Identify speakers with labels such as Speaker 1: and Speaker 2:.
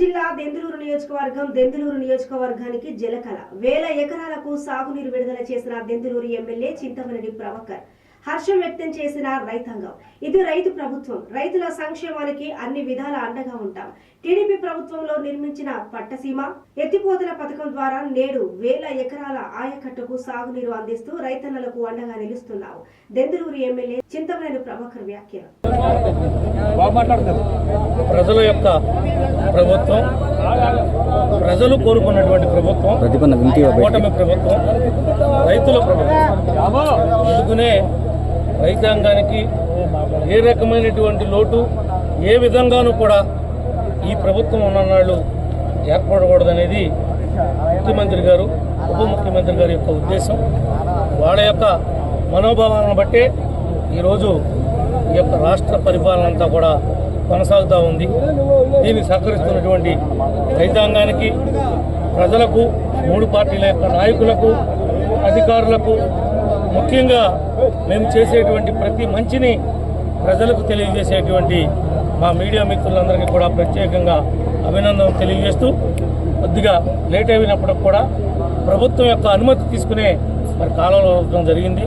Speaker 1: జిల్లా దెందులూరు నియోజకవర్గం దెందులూరు నియోజకవర్గానికి జలకళ వేల ఎకరాలకు సాగునీరు విడుదల చేసిన దెందులూరు ఎమ్మెల్యే చింతమనేని ప్రభాకర్. హర్షం వ్యక్తం చేసిన రైతాంగం. ఇది రైతు ప్రభుత్వం. రైతుల సంక్షేమానికి అన్ని విధాల అండగా ఉంటాం. టీడీపీ ప్రభుత్వంలో నిర్మించిన పట్టసీమ ఎత్తిపోతల పథకం ద్వారా నేడు వేల ఎకరాల ఆయకట్టుకు సాగునీరు అందిస్తూ రైతన్నలకు అండగా నిలుస్తున్నావు. దెందులూరు ఎమ్మెల్యే చింతమనేని ప్రభాకర్ వ్యాఖ్యలు.
Speaker 2: ప్రజల యొక్క ప్రభుత్వం ప్రజలు కోరుకున్నటువంటి ప్రభుత్వం కూటమి ప్రభుత్వం రైతుల ప్రభుత్వం. అందుకునే రైతాంగానికి ఏ రకమైనటువంటి లోటు ఏ విధంగానూ కూడా ఈ ప్రభుత్వం ఉన్ననాళ్ళు ఏర్పడకూడదనేది ముఖ్యమంత్రి గారు ఉప ముఖ్యమంత్రి గారి యొక్క ఉద్దేశం. వాళ్ళ యొక్క మనోభావాలను బట్టే ఈరోజు ఈ యొక్క రాష్ట్ర పరిపాలన అంతా కూడా కొనసాగుతూ ఉంది. దీనికి సహకరిస్తున్నటువంటి రైతాంగానికి ప్రజలకు మూడు పార్టీల యొక్క నాయకులకు అధికారులకు ముఖ్యంగా మేము చేసేటువంటి ప్రతి మంచిని ప్రజలకు తెలియజేసేటువంటి మా మీడియా మిత్రులందరికీ కూడా ప్రత్యేకంగా అభినందనలు తెలియజేస్తూ కొద్దిగా లేట్ అయినప్పటికి కూడా ప్రభుత్వం యొక్క అనుమతి తీసుకునే మరి కాలంలో జరిగింది.